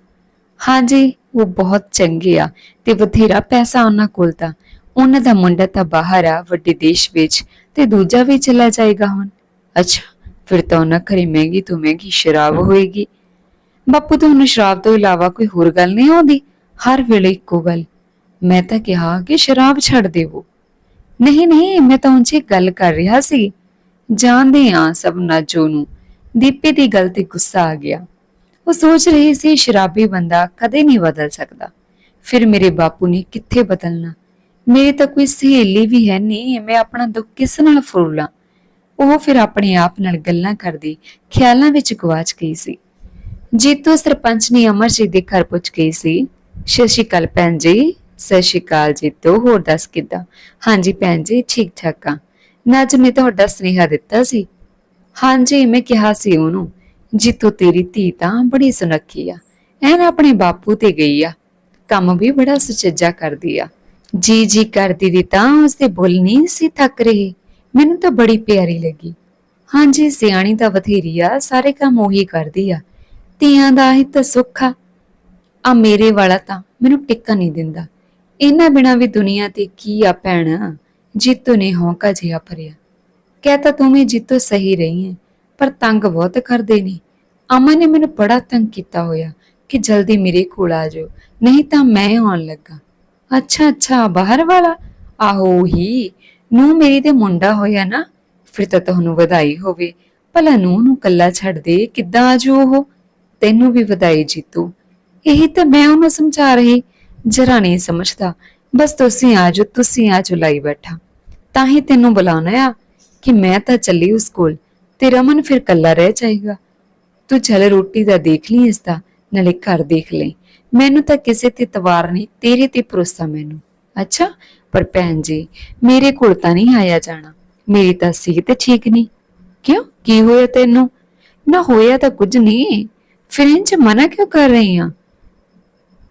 ਹਾਂਜੀ ਉਹ ਬਹੁਤ ਚੰਗੇ ਆ ਤੇ ਬਥੇਰਾ ਪੈਸਾ ਉਹਨਾਂ ਕੋਲ ਤਾਂ। ਉਹਨਾਂ ਦਾ ਮੁੰਡਾ ਤਾਂ ਬਾਹਰ ਆ ਵੱਡੇ ਦੇਸ਼ ਵਿੱਚ ਤੇ ਦੂਜਾ ਵੀ ਚਲਾ ਜਾਏਗਾ ਹੁਣ। ਅੱਛਾ, ਫਿਰ ਤਾਂ ਉਹਨਾਂ ਘਰੇ ਮਹਿੰਗੀ ਤੋਂ ਮਹਿੰਗੀ ਸ਼ਰਾਬ ਹੋਏਗੀ। ਬਾਪੂ ਤੁਹਾਨੂੰ ਸ਼ਰਾਬ ਤੋਂ ਇਲਾਵਾ ਕੋਈ ਹੋਰ ਗੱਲ ਨਹੀਂ ਆਉਂਦੀ, ਹਰ ਵੇਲੇ ਇੱਕੋ ਗੱਲ। ਮੈਂ ਤਾਂ ਕਿਹਾ ਕਿ ਸ਼ਰਾਬ ਛੱਡ ਦੇਵੋ। ਨਹੀਂ ਨਹੀਂ, ਮੈਂ ਤਾਂ ਉਂਝ ਗੱਲ ਕਰ ਰਿਹਾ ਸੀ। ਜਾਣਦੇ ਆ ਸਭ ਨਾਜੋ ਨੂੰ। ਦੀਪੇ ਦੀ ਗੱਲ ਤੇ ਗੁੱਸਾ ਆ ਗਿਆ। ਉਹ ਸੋਚ ਰਹੀ ਸੀ, ਸ਼ਰਾਬੀ ਬੰਦਾ ਕਦੇ ਨਹੀਂ ਬਦਲ ਸਕਦਾ। ਫਿਰ ਮੇਰੇ ਬਾਪੂ ਨੇ ਕਿੱਥੇ ਬਦਲਣਾ? ਮੇਰੀ ਤਾਂ ਕੋਈ ਸਹੇਲੀ ਵੀ ਹੈ ਨਹੀਂ, ਮੈਂ ਆਪਣਾ ਦੁੱਖ ਕਿਸ ਨਾਲ ਫਰੋਲਾਂ ਉਹ ਫਿਰ ਆਪਣੇ ਆਪ ਨਾਲ ਗੱਲਾਂ ਕਰਦੀ, ਖਿਆਲਾਂ ਵਿੱਚ ਗਵਾਚ ਗਈ ਸੀ। ਜੀਤੋ ਸਰਪੰਚ ਨੇ ਅਮਰਜੀਤ ਦੇ ਘਰ ਪੁੱਛ ਗਈ ਸੀ। ਸਤਿ ਸ਼੍ਰੀ ਅਕਾਲ ਭੈਣ ਜੀ, ਸਤਿ ਸ਼੍ਰੀ ਅਕਾਲ ਜੀਤੋ, ਹੋਰ ਦੱਸ ਕਿੱਦਾਂ? ਹਾਂਜੀ ਭੈਣ ਜੀ ਠੀਕ ਠਾਕ ਆ ਨਜ ਮੈਂ ਤੁਹਾਡਾ ਸੁਨੇਹਾ ਦਿੱਤਾ ਸੀ। ਹਾਂਜੀ, ਮੈਂ ਕਿਹਾ ਸੀ ਉਹਨੂੰ ਜੀਤੋ ਤੇਰੀ ਧੀ ਤਾਂ ਬੜੀ ਸੁਨੱਖੀ ਆ, ਐਨ ਆਪਣੇ ਬਾਪੂ ਤੇ ਗਈ ਆ। ਕੰਮ ਵੀ ਬੜਾ ਸੁਚੱਜਾ ਕਰਦੀ ਆ। ਜੀ ਜੀ ਕਰਦੀ ਦੀ ਤਾਂ ਉਸਦੇ ਬੁੱਲ ਨਹੀਂ ਸੀ ਥੱਕ ਰਹੇ, ਮੈਨੂੰ ਤਾਂ ਬੜੀ ਪਿਆਰੀ ਲੱਗੀ। ਹਾਂਜੀ, ਸਿਆਣੀ ਤਾਂ ਬਥੇਰੀ ਆ, ਸਾਰੇ ਕੰਮ ਉਹੀ ਕਰਦੀ ਆ। ਧੀਆਂ ਦਾ ਹੀ ਤਾਂ ਸੁੱਖ ਆ। ਆ ਮੇਰੇ ਵਾਲਾ ਤਾਂ ਮੈਨੂੰ ਟਿੱਕਾ ਨਹੀਂ ਦਿੰਦਾ। ਇਹਨਾਂ ਬਿਨਾ ਵੀ ਦੁਨੀਆ ਤੇ ਕੀ ਆ ਭੈਣ, ਜੀਤੋ ਨੇ ਹੌਂਕਾ ਜਿਹਾ ਭਰਿਆ। ਕਹਤਾ ਤੂੰ ਵੀ ਜੀਤੋ ਸਹੀ ਰਹੀ ਹੈ ਪਰ ਤੰਗ ਬਹੁਤ ਕਰਦੇ ਨੇ। ਅਮਨ ਨੇ ਮੈਨੂੰ ਬੜਾ ਤੰਗ ਕੀਤਾ ਹੋਇਆ ਕਿ ਜਲਦੀ ਮੇਰੇ ਕੋਲ ਆ ਜਾਓ, ਨਹੀਂ ਤਾਂ ਮੈਂ ਆਉਣ ਲੱਗਾ। ਅੱਛਾ ਅੱਛਾ, ਬਾਹਰ ਵਾਲਾ? ਆਹੋ ਹੀ ਨੂੰ ਮੇਰੀ ਤੇ ਮੁੰਡਾ ਹੋਇਆ ਨਾ, ਫਿਰ ਤਾਂ ਤੁਹਾਨੂੰ ਵਧਾਈ ਹੋਵੇ। ਭਲਾ ਨੂੰ ਨੂੰ ਕੱਲਾ ਛੱਡ ਦੇ, ਕਿੱਦਾਂ ਆਜੂ ਉਹ? ਤੈਨੂੰ ਵੀ ਵਧਾਈ ਜੀਤੂ। ਇਹੀ ਤਾਂ ਮੈਂ ਉਹਨੂੰ ਸਮਝਾ ਰਹੀ। ਜਰਾ ਨਹੀਂ ਸਮਝਦਾ। ਬਸ ਤੁਸੀਂ ਆਜੋ ਤੁਸੀਂ ਆਜੋ ਲਾਈ ਬੈਠਾ। ਤਾਂ ਹੀ ਤੈਨੂੰ ਬੁਲਾਉਣਾ ਆ ਕਿ ਮੈਂ ਤਾਂ ਚੱਲੀ ਉਸ ਕੋਲ। ਤੇ ਰਮਨ ਫਿਰ ਕੱਲਾ ਰਹਿ ਜਾਏਗਾ। ਤੂੰ ਚੱਲ ਰੋਟੀ ਦਾ ਦੇਖ ਲਈ ਇਸ ਦਾ, ਨਾਲੇ ਘਰ ਦੇਖ ਲਈ। ਮੈਨੂੰ ਤਾਂ ਕਿਸੇ ਤੇ ਤਵਾਰ ਨਹੀਂ, ਤੇਰੇ ਤੇ ਭਰੋਸਾ ਮੈਨੂੰ। ਅੱਛਾ, ਪਰ ਭੈਣ ਜੀ, ਮੇਰੇ ਕੋਲ ਤਾਂ ਨਹੀਂ ਆਇਆ ਜਾਣਾ। ਮੇਰੀ ਤਾਂ ਸਿਹਤ ਠੀਕ ਨਹੀਂ। ਕਿਉਂ? ਕੀ ਹੋਇਆ ਤੈਨੂੰ? ਨਾ ਹੋਇਆ ਤਾਂ ਕੁਝ ਨਹੀਂ। ਫਿਰ ਇੰਜ ਮਨਾ ਕਿਉਂ ਕਰ ਰਹੀ ਆ?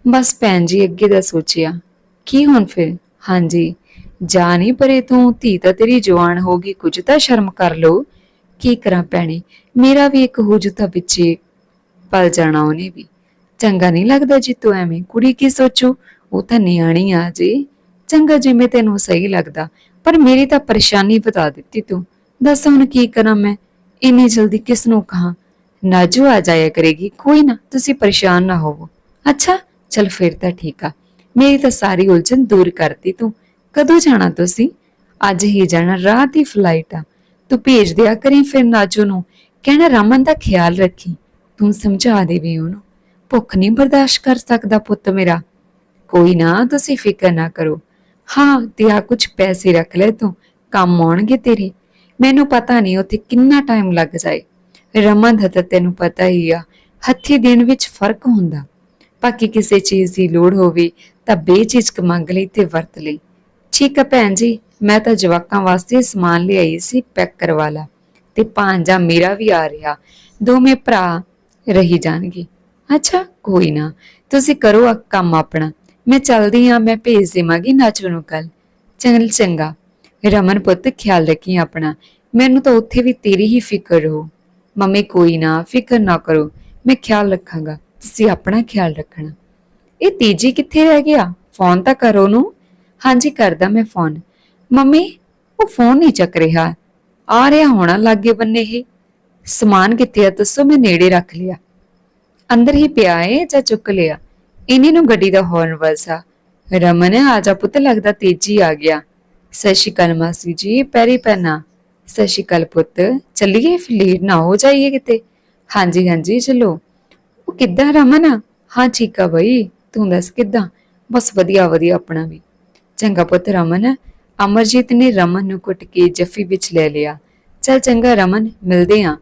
ਬਸ ਭੈਣ ਜੀ, ਅੱਗੇ ਦਾ ਸੋਚਿਆ। ਕੀ ਹੁਣ ਫਿਰ? ਹਾਂਜੀ। ਜਾ ਨਹੀਂ ਪਰੇ ਤੂੰ, ਧੀ ਤਾਂ ਤੇਰੀ ਜਵਾਨ ਹੋ ਗਈ, ਕੁਝ ਤਾਂ ਸ਼ਰਮ ਕਰ ਲੋ ਕੀ ਕਰਾਂ ਭੈਣੇ? ਮੇਰਾ ਵੀ ਇੱਕ ਹੋ ਜੁਤਾ ਪਿੱਛੇ ਪਲ ਜਾਣਾ ਉਹਨੇ ਵੀ। ਚੰਗਾ ਨਹੀਂ ਲੱਗਦਾ ਜੀ ਤੂੰ ਐਵੇਂ। ਕੁੜੀ ਕੀ ਸੋਚੂ? ਉਹ ਤਾਂ ਨਿਆਣੀ ਆ ਜੀ। ਚੰਗਾ ਜਿਵੇਂ ਤੈਨੂੰ ਸਹੀ ਲੱਗਦਾ। ਪਰ ਮੇਰੀ ਤਾਂ ਪਰੇਸ਼ਾਨੀ ਬਤਾ ਦਿੱਤੀ ਤੂੰ। ਦੱਸ ਹੁਣ ਕੀ ਕਰਾਂ ਮੈਂ? ਇੰਨੀ ਜਲਦੀ ਕਿਸ ਨੂੰ ਕਹਾਂ? ਨਾਜੂ ਆ ਜਾਇਆ ਕਰੇਗੀ। ਕੋਈ ਨਾ, ਤੁਸੀਂ ਪਰੇਸ਼ਾਨ ਨਾ ਹੋਵੋ। ਅੱਛਾ, ਚਲ ਫਿਰ ਤਾਂ ਠੀਕ ਆ। ਮੇਰੀ ਤਾਂ ਸਾਰੀ ਉਲਝਣ ਦੂਰ ਕਰਤੀ ਤੂੰ। ਕਦੋਂ ਜਾਣਾ ਤੁਸੀਂ? ਅੱਜ ਹੀ ਜਾਣਾ, ਰਾਤ ਦੀ ਫਲਾਈਟ ਆ। ਤੂੰ ਭੇਜ ਦਿਆ ਕਰੀ ਫਿਰ ਨਾਜੂ ਨੂੰ। ਕਹਿਣਾ ਰਮਨ ਦਾ ਖਿਆਲ ਰੱਖੀ। ਤੂੰ ਸਮਝਾ ਦੇਵੇ ਉਹਨੂੰ। ਭੁੱਖ ਨਹੀਂ ਬਰਦਾਸ਼ਤ ਕਰ ਸਕਦਾ ਪੁੱਤ ਮੇਰਾ। ਕੋਈ ਨਾ, ਤੁਸੀਂ ਫਿਕਰ ਨਾ ਕਰੋ। ਹਾਂ ਤੇ ਆ ਕੁਝ ਪੈਸੇ ਰੱਖ ਲੈ ਤੂੰ। ਕੰਮ ਆਉਣਗੇ ਤੇਰੇ। ਮੈਨੂੰ ਪਤਾ ਨਹੀਂ ਉੱਥੇ ਕਿੰਨਾ ਟਾਈਮ ਲੱਗ ਜਾਏ। ਰਮਨ ਦਾ ਤਾਂ ਤੈਨੂੰ ਪਤਾ ਹੀ ਆ, ਹੱਥੀ ਦੇਣ ਵਿੱਚ ਫ਼ਰਕ ਹੁੰਦਾ। ਬਾਕੀ ਕਿਸੇ ਚੀਜ਼ ਦੀ ਲੋੜ ਹੋਵੇ ਤਾਂ ਬੇਝਿਜਕ ਮੰਗ ਲਈ ਤੇ ਵਰਤ ਲਈ। ਠੀਕ ਆ ਭੈਣ ਜੀ। ਮੈਂ ਤਾਂ ਜਵਾਕਾਂ ਵਾਸਤੇ ਸਮਾਨ ਲਿਆਈ ਸੀ, ਪੈਕ ਕਰਵਾ ਤੇ ਭਾਂਜਾ ਮੇਰਾ ਵੀ ਆ ਰਿਹਾ। ਦੋਵੇਂ ਭਰਾ ਰਹੀ ਜਾਣਗੇ। ਅੱਛਾ, ਕੋਈ ਨਾ। ਤੁਸੀਂ ਕਰੋ ਆ ਕੰਮ ਆਪਣਾ। ਮੈਂ ਚਲਦੀ ਆ ਮੈਂ ਭੇਜ ਦੇਵਾਂਗੀ ਨਾਚੂ ਨੂੰ ਕੱਲ ਚੰਗਲ ਚੰਗਾ। ਰਮਨ ਪੁੱਤ, ਖਿਆਲ ਰੱਖੀ ਆਪਣਾ। ਮੈਨੂੰ ਤਾਂ ਉੱਥੇ ਵੀ ਤੇਰੀ ਹੀ ਫਿਕਰ ਹੋ। ਮੰਮੀ, ਕੋਈ ਨਾ, ਫਿਕਰ ਨਾ ਕਰੋ। ਮੈਂ ਖਿਆਲ ਰੱਖਾਂਗਾ। ਤੁਸੀਂ ਆਪਣਾ ਖਿਆਲ ਰੱਖਣਾ। ਇਹ ਤੀਜੀ ਕਿੱਥੇ ਰਹਿ ਗਿਆ? ਫੋਨ ਤਾਂ ਕਰੋ ਨੂੰ ਹਾਂਜੀ, ਕਰਦਾ ਮੈਂ ਫੋਨ। ਮੰਮੀ, ਉਹ ਫੋਨ ਨਹੀਂ ਚੱਕ ਰਿਹਾ। ਆ ਰਿਹਾ ਹੋਣਾ ਲਾਗੇ ਬੰਨੇ ਹੀ। ਸਮਾਨ ਕਿੱਥੇ ਆ ਦੱਸੋ, ਮੈਂ ਨੇੜੇ ਰੱਖ ਲਿਆ। ਅੰਦਰ ਹੀ ਪਿਆ ਏ ਜਾਂ ਚੁੱਕ ਲਿਆ? ਇਨੀ ਨੂੰ ਗੱਡੀ ਦਾ ਹੌਰਨ ਵਜਾ ਰਮਨ ਆਜਾ ਪੁੱਤ, ਲੱਗਦਾ ਤੇਜੀ ਆ ਗਿਆ। ਸਤਿ ਸ਼੍ਰੀ ਅਕਾਲ ਮਾਸੀ ਜੀ, ਪੈਰੀ ਪੈਣਾ। ਸਤਿ ਸ਼੍ਰੀ ਅਕਾਲ ਪੁੱਤ, ਚੱਲੀਏ? ਫਲੀਰ ਨਾ ਹੋ ਜਾਈਏ ਕਿਤੇ। ਹਾਂਜੀ ਹਾਂਜੀ, ਚਲੋ। ਉਹ ਕਿੱਦਾਂ ਰਮਨ? ਹਾਂ, ਠੀਕ ਆ ਬਈ। ਤੂੰ ਦੱਸ ਕਿੱਦਾਂ? ਬਸ ਵਧੀਆ ਵਧੀਆ, ਆਪਣਾ ਵੀ। ਚੰਗਾ ਪੁੱਤ ਰਮਨ ਅਮਰਜੀਤ ਨੇ ਰਮਨ ਨੂੰ ਕੁੱਟ ਕੇ ਜੱਫੀ ਵਿੱਚ ਲੈ ਲਿਆ। ਚੱਲ ਚੰਗਾ ਰਮਨ, ਮਿਲਦੇ ਆਂ।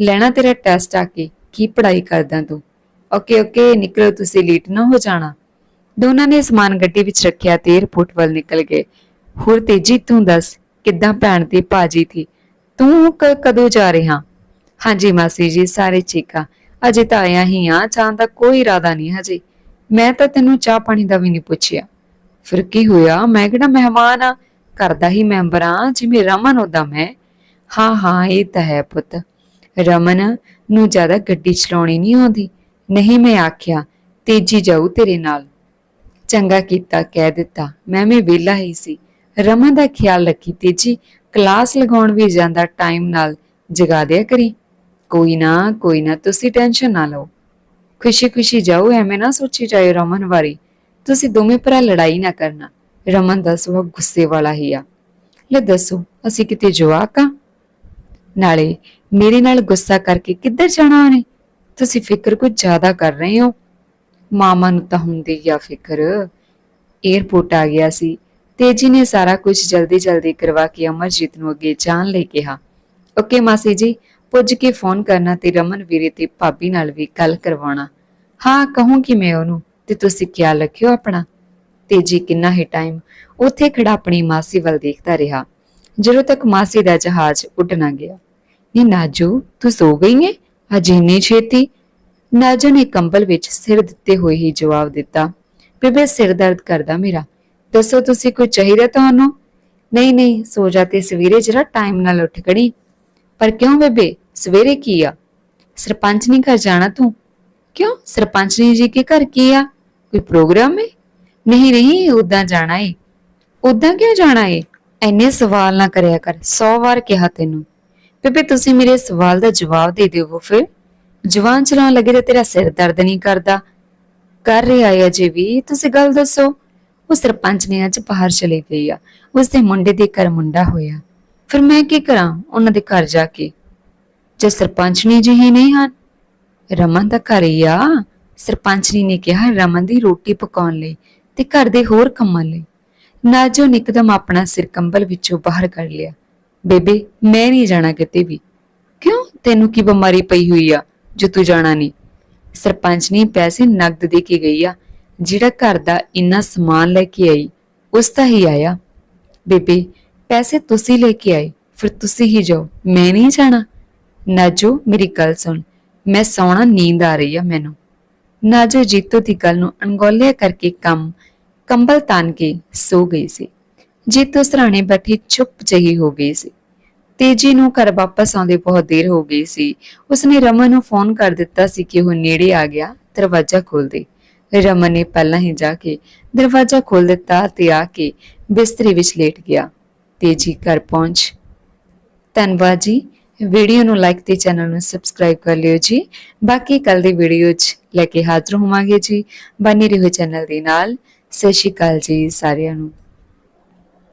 ਲੈਣਾ ਤੇਰਾ ਟੈਸਟ ਆ ਕੇ, ਕੀ ਪੜ੍ਹਾਈ ਕਰਦਾ ਤੂੰ? ਓਕੇ ਓਕੇ, ਨਿਕਲੋ ਤੁਸੀਂ ਲੇਟ ਨਾ ਹੋ ਜਾਣਾ। ਦੋਨਾਂ ਨੇ ਸਮਾਨ ਗੱਡੀ ਵਿੱਚ ਰੱਖਿਆ ਤੇ 에어ਪੋਰਟ ਵੱਲ ਨਿਕਲ ਗਏ। ਹੋਰ ਤੇਜੀ, ਤੂੰ ਦੱਸ, ਕਿੱਦਾਂ ਭੈਣ ਤੇ ਭਾਜੀ ਥੀ ਤੂੰ ਕਦੋਂ ਜਾ ਰਿਹਾ? ਹਾਂਜੀ ਮਾਸੀ ਜੀ, ਸਾਰੇ ਠੀਕ ਆ। ਅਜੇ ਤਾਂ ਆਇਆ ਹੀ ਆ ਚਾਹ ਦਾ ਕੋਈ ਇਰਾਦਾ ਨਹੀਂ ਹਜੇ। ਮੈਂ ਤਾਂ ਤੈਨੂੰ ਚਾਹ ਪਾਣੀ ਦਾ ਵੀ ਨਹੀਂ ਪੁੱਛਿਆ। ਫਿਰ ਕੀ ਹੋਇਆ? ਮੈਂ ਕਿਹੜਾ ਮਹਿਮਾਨ ਆ? ਘਰ ਦਾ ਹੀ ਮੈਂਬਰ ਆ ਜਿਵੇਂ ਰਮਨ ਉਹਦਾ ਮੈਂ। ਹਾਂ ਹਾਂ, ਇਹ ਤਾਂ ਹੈ ਪੁੱਤ। ਰਮਨ ਨੂੰ ਜ਼ਿਆਦਾ ਗੱਡੀ ਚਲਾਉਣੀ ਨਹੀਂ ਆਉਂਦੀ। ਨਹੀਂ, ਮੈਂ ਆਖਿਆ, ਤੇਜੀ ਜਾਊ ਤੇਰੇ ਨਾਲ। ਚੰਗਾ ਕੀਤਾ, ਕਹਿ ਦਿੱਤਾ। ਮੈਂ ਵੀ ਵਿਹਲਾ ਹੀ ਸੀ। ਰਮਨ ਦਾ ਖਿਆਲ ਰੱਖੀ, ਤੇਜੀ, ਕਲਾਸ ਲਗਾਉਣ ਵੀ ਜਾਂਦਾ, ਟਾਈਮ ਨਾਲ ਜਗਾ ਦਿਆ ਕਰੀ। ਕੋਈ ਨਾ ਕੋਈ ਨਾ, ਤੁਸੀਂ ਟੈਨਸ਼ਨ ਨਾ ਲਓ। ਖੁਸ਼ੀ-ਖੁਸ਼ੀ ਜਾਓ ਐਵੇਂ ਨਾ ਸੋਚੀ ਜਾਇਓ ਰਮਨ ਬਾਰੇ। ਤੁਸੀਂ ਦੋਵੇਂ ਭਰਾ ਲੜਾਈ ਨਾ ਕਰਨਾ। ਰਮਨ ਦਾ ਸੁਭਾਅ ਗੁੱਸੇ ਵਾਲਾ ਹੀ ਆ। ਲੈ ਦੱਸੋ, ਅਸੀਂ ਕਿਤੇ ਜਵਾਕ ਆ? ਨਾਲੇ ਮੇਰੇ ਨਾਲ ਗੁੱਸਾ ਕਰਕੇ ਕਿੱਧਰ ਜਾਣਾ ਉਹਨੇ? ਤੁਸੀਂ ਫਿਕਰ ਕੁਝ ਜ਼ਿਆਦਾ ਕਰ ਰਹੇ ਹੋ। ਮਾਮਾ ਨੂੰ ਤਾਂ ਹੁੰਦੀ ਆ ਫਿਕਰ। 에어ਪੋਰਟ ਆ ਗਿਆ ਸੀ ਤੇਜੀ ਨੇ ਸਾਰਾ ਕੁਝ ਜਲਦੀ ਜਲਦੀ ਕਰਵਾ ਕੇ ਅਮਰਜੀਤ ਨੂੰ ਅੱਗੇ ਜਾਣ ਲਈ ਕਿਹਾ। ਓਕੇ ਮਾਸੀ ਜੀ, ਪੁੱਜ ਕੇ ਫੋਨ ਕਰਨਾ ਤੇ ਰਮਨ ਵੀਰੇ ਤੇ ਭਾਬੀ ਨਾਲ ਵੀ ਗੱਲ ਕਰਵਾਉਣਾ। ਹਾਂ, ਕਹੂੰਗੀ ਮੈਂ ਉਹਨੂੰ ਤੇ ਤੁਸੀਂ ਖਿਆਲ ਰੱਖਿਓ ਆਪਣਾ। ਤੇ ਜੀ ਕਿੰਨਾ ਹੀ ਟਾਈਮ ਉੱਥੇ ਖੜਾ ਆਪਣੀ ਮਾਸੀ ਵੱਲ ਦੇਖਦਾ ਰਿਹਾ, ਜਦੋਂ ਤੱਕ ਮਾਸੀ ਦਾ ਜਹਾਜ਼ ਉੱਡ ਨਾ ਗਿਆ। ਨੀ ਨਾਜੂ, ਤੂੰ ਸੋ ਗਈ ਹੈ ਅਜੇ ਛੇਤੀ? ਨਾਜੂ ਨੇ ਕੰਬਲ ਵਿੱਚ ਸਿਰ ਦਿੱਤੇ ਹੋਏ ਹੀ ਜਵਾਬ ਦਿੱਤਾ, ਬੇਬੇ, ਸਿਰ ਦਰਦ ਕਰਦਾ ਮੇਰਾ। ਦੱਸੋ ਤੁਸੀਂ ਕੋਈ ਚਾਹੀਦਾ ਤੁਹਾਨੂੰ? ਨਹੀਂ ਨਹੀਂ, ਸੋ ਜਾ ਤੇ ਸਵੇਰੇ ਜਰਾ ਟਾਈਮ ਨਾਲ ਉੱਠ ਖੜੀ। ਪਰ ਕਿਉਂ ਬੇਬੇ? ਸਵੇਰੇ ਕੀ ਆ? ਸਰਪੰਚ ਨਹੀਂ ਘਰ ਜਾਣਾ ਤੂੰ? ਕਿਉਂ? ਸਰਪੰਚਨੀ ਜੀ ਕੇ ਘਰ ਕੀ ਆ? ਕੋਈ ਪ੍ਰੋਗਰਾਮ ਹੈ ਨਹੀਂ ਨਹੀਂ ਉਦਾਂ ਜਾਣਾ ਏ। ਉਦਾਂ ਕਿਉਂ ਜਾਣਾ ਏ? ਐਨੇ ਸਵਾਲ ਨਾ ਕਰਿਆ ਕਰ 100 ਵਾਰ ਕਿਹਾ ਤੈਨੂੰ। ਬੇਬੇ, ਤੁਸੀਂ ਮੇਰੇ ਸਵਾਲ ਦਾ ਜਵਾਬ ਦੇ ਦਿਓ ਫਿਰ। ਜਵਾਨ ਚਲਾਉਣ ਲੱਗੇ ਤੇ ਤੇਰਾ ਸਿਰ ਦਰਦ ਨਹੀਂ ਕਰਦਾ। ਕਰ ਰਿਹਾ ਹੈ ਅਜੇ ਵੀ, ਤੁਸੀਂ ਗੱਲ ਦੱਸੋ। ਉਹ ਸਰਪੰਚ ਨੇ ਅੱਜ ਬਾਹਰ ਚਲੀ ਗਈ ਆ। ਉਸ ਦੇ ਮੁੰਡੇ ਦੇ ਘਰ ਮੁੰਡਾ ਹੋਇਆ। ਫਿਰ ਮੈਂ ਕੀ ਕਰਾਂ, ਉਹਨਾਂ ਦੇ ਘਰ ਜਾ ਕੇ? ਜੇ ਸਰਪੰਚਨੀ ਜੀ ਹੀ ਨਹੀਂ ਹਨ। ਰਮਨ ਦਾ ਘਰ ਹੀ ਆ। ਸਰਪੰਚਨੀ ਨੇ ਕਿਹਾ ਰਮਨ ਦੀ ਰੋਟੀ ਪਕਾਉਣ ਲਈ। ਤੇ ਘਰ ਦੇ ਹੋਰ ਕੰਮਾਂ ਲਈ। ਨਾਜੋ ਨਿਕਦਮ ਆਪਣਾ ਸਿਰ ਕੰਬਲ ਵਿੱਚੋਂ ਬਾਹਰ ਕੱਢ ਲਿਆ। ਬੇਬੇ, ਮੈਂ ਨਹੀਂ ਜਾਣਾ ਕਿਤੇ ਵੀ। ਕਿਉਂ? ਤੈਨੂੰ ਕੀ ਬਿਮਾਰੀ ਪਈ ਹੋਈ ਆ, ਜੋ ਤੂੰ ਜਾਣਾ ਨਹੀਂ? ਸਰਪੰਚ ਨੇ ਪੈਸੇ ਨਗਦ ਦੇ ਕੇ ਗਈ ਆ, ਜਿਹੜਾ ਘਰ ਦਾ ਇੰਨਾ ਸਮਾਨ ਲੈ ਕੇ ਆਈ, ਉਸ ਦਾ ਹੀ ਆਇਆ। ਬੇਬੇ, ਪੈਸੇ ਤੁਸੀਂ ਲੈ ਕੇ ਆਏ, ਫਿਰ ਤੁਸੀਂ ਹੀ ਜਾਓ, ਮੈਂ ਨਹੀਂ ਜਾਣਾ। ਨਾਜੋ ਮੇਰੀ ਗੱਲ ਸੁਣ, ਮੈਂ ਸੌਣਾ ਨੀਂਦ ਆ ਰਹੀ ਆ ਮੈਨੂੰ। ਨਾਜੋ ਜੀਤੋ ਦੀ ਗੱਲ ਨੂੰ ਅਣਗੌਲਿਆ ਕਰਕੇ ਕੰਮ, ਕੰਬਲ ਤਾਨ ਕੇ ਸੋ ਗਈ ਸੀ। ਜੀਤੋ ਸਰਾਣੇ ਬੈਠੀ ਚੁੱਪ ਜਿਹੀ ਹੋ ਗਈ ਸੀ। ਤੇਜੀ ਨੂੰ ਘਰ ਵਾਪਸ ਆਉਂਦੇ ਬਹੁਤ ਦੇਰ ਹੋ ਗਈ ਸੀ। ਉਸਨੇ ਰਮਨ ਨੂੰ ਫੋਨ ਕਰ ਦਿੱਤਾ ਸੀ ਕਿ ਉਹ ਨੇੜੇ ਆ ਗਿਆ, ਦਰਵਾਜ਼ਾ ਖੋਲ ਦੇ। ਰਮਨ ਨੇ ਪਹਿਲਾਂ ਹੀ ਜਾ ਕੇ ਦਰਵਾਜ਼ਾ ਖੋਲ ਦਿੱਤਾ ਤੇ ਆ ਕੇ ਬਿਸਤਰੇ ਵਿੱਚ ਲੇਟ ਗਿਆ। ਤੇਜੀ ਘਰ ਪਹੁੰਚ। ਧੰਨਵਾਦ ਜੀ। ਵੀਡੀਓ ਨੂੰ ਲਾਈਕ ਤੇ ਚੈਨਲ ਨੂੰ ਸਬਸਕ੍ਰਾਈਬ ਕਰ ਲਿਓ ਜੀ। ਬਾਕੀ ਕੱਲ ਦੀ ਵੀਡੀਓ 'ਚ ਲੈ ਕੇ ਹਾਜ਼ਰ ਹੋਵਾਂਗੇ ਜੀ। ਬਨੇ ਰਹੋ ਚੈਨਲ ਦੇ ਨਾਲ। ਸਤਿ ਸ਼੍ਰੀ ਅਕਾਲ ਜੀ ਸਾਰਿਆਂ ਨੂੰ।